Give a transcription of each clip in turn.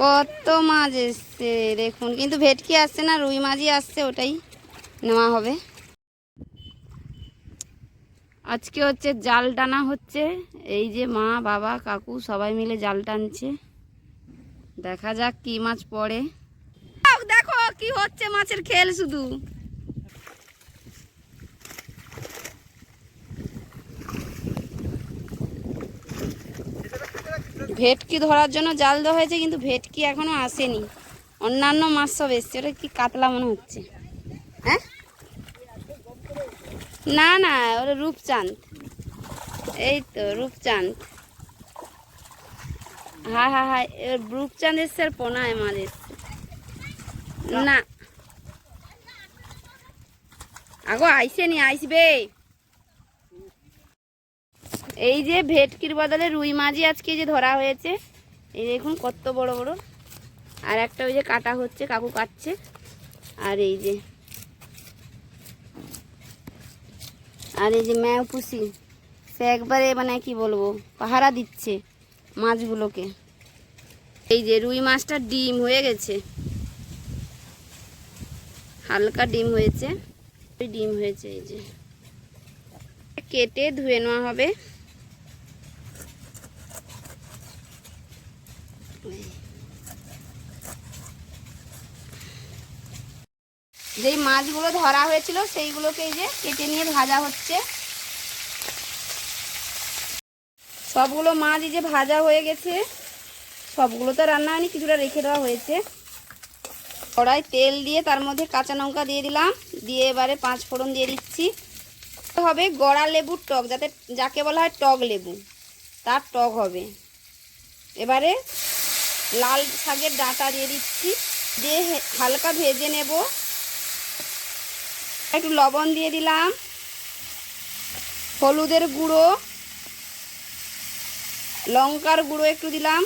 কত মাছ এসছে, দেখুন। কিন্তু ভেটকি আসছে না, রুই মাছই আসছে, ওটাই নেওয়া হবে। আজকে হচ্ছে জাল টানা হচ্ছে, এই যে মা, বাবা, কাকু সবাই মিলে জাল টানছে। দেখা যাক কি মাছ পড়ে। দেখো কি হচ্ছে মাছের খেল শুধু। ভেটকি ধরার জন্য জাল দেওয়া হয়েছে, কিন্তু ভেটকি এখনও আসেনি। অন্যান্য মাছ সব এসছে, ওটা কি কাতলা মনে হচ্ছে? হ্যাঁ? না না, ওটা রূপচাঁদ। এই তো, রূপচাঁদ। হ্যাঁ হ্যাঁ এবার রূপচাঁদ এসছে আর পোনায় মাছ এসছে। না। আগো, আইসেনি, আইসবে। এই যে ভেটকির বদলে রুই মাছই আজকে যে ধরা হয়েছে, এই দেখুন কত বড় বড়। আর একটা ওই যে কাটা হচ্ছে, কাকু কাটছে। আর এই যে, আর এই যে ম্যাও পুষি, সে একবারে মানে কি বলব, পাহারা দিচ্ছে মাছগুলোকে। এই যে রুই মাছটা ডিম হয়ে গেছে। হালকা ডিম হয়েছে ডিম হয়েছে এই যে। কেটে ধুয়ে নেওয়া হবে। যেই মাছগুলো ধরা হয়েছিল সেইগুলোকে এই যে কেটে নিয়ে ভাজা হচ্ছে। সবগুলো মাছ এই যে ভাজা হয়ে গেছে। সবগুলো তো রান্না হয়নি, কিছুটা রেখে দেওয়া হয়েছে। কড়াই তেল দিয়ে তার মধ্যে কাঁচা লঙ্কা দিয়ে দিলাম, দিয়ে এবারে পাঁচ ফোড়ন দিয়ে দিচ্ছি। হবে গড়া লেবুর টক, যাতে যাকে বলা হয় টক লেবু, তার টক হবে। এবারে লাল শাকের ডাঁটা দিয়ে দিচ্ছি, দিয়ে হালকা ভেজে নেব। একটু লবণ দিয়ে দিলাম হলুদের গুঁড়ো লঙ্কার গুঁড়ো একটু দিলাম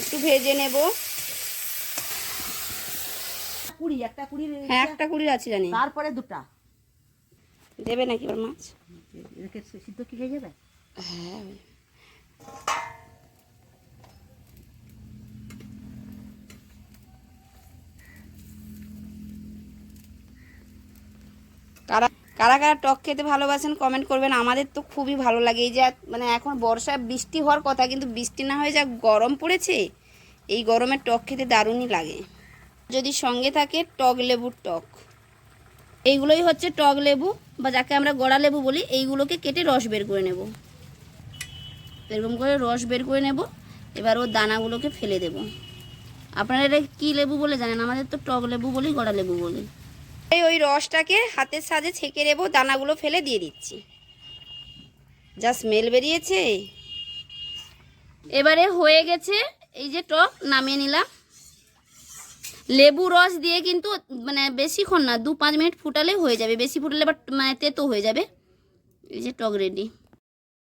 একটু ভেজে নেব কুড়ি একটা কুড়ি হ্যাঁ একটা কুড়ির আছে জানি তারপরে দুটা দেবে নাকি ওর মাছ সিদ্ধ কি হয়ে যাবে হ্যাঁ কারা কারা কারা টক খেতে ভালোবাসেন কমেন্ট করবেন। আমাদের তো খুবই ভালো লাগে। এই যে মানে এখন বর্ষা বৃষ্টি হওয়ার কথা, কিন্তু বৃষ্টি না হয়ে যা গরম পড়েছে, এই গরমে টক খেতে দারুণই লাগে। যদি সঙ্গে থাকে টক লেবুর টক। এইগুলোই হচ্ছে টক লেবু, বা যাকে আমরা গড়া লেবু বলি, এইগুলোকে কেটে রস বের করে নেব। এরকম করে রস বের করে নেব, এবার ওর দানাগুলোকে ফেলে দেব। আপনারা এটা কী লেবু বলে জানেন? আমাদের তো টক লেবু বলি, গড়া লেবু বলি। এই ওই রসটাকে হাতের সাজে ছেঁকে নেব, দানাগুলো ফেলে দিয়ে দিচ্ছি। যা স্মেল বেরিয়েছে। এবারে হয়ে গেছে এই যে টক, নামিয়ে নিলাম। লেবু রস দিয়ে কিন্তু মানে বেশিক্ষণ না দু পাঁচ মিনিট ফুটালে হয়ে যাবে। বেশি ফুটালে বাট মানে তেতো হয়ে যাবে। এই যে টক রেডি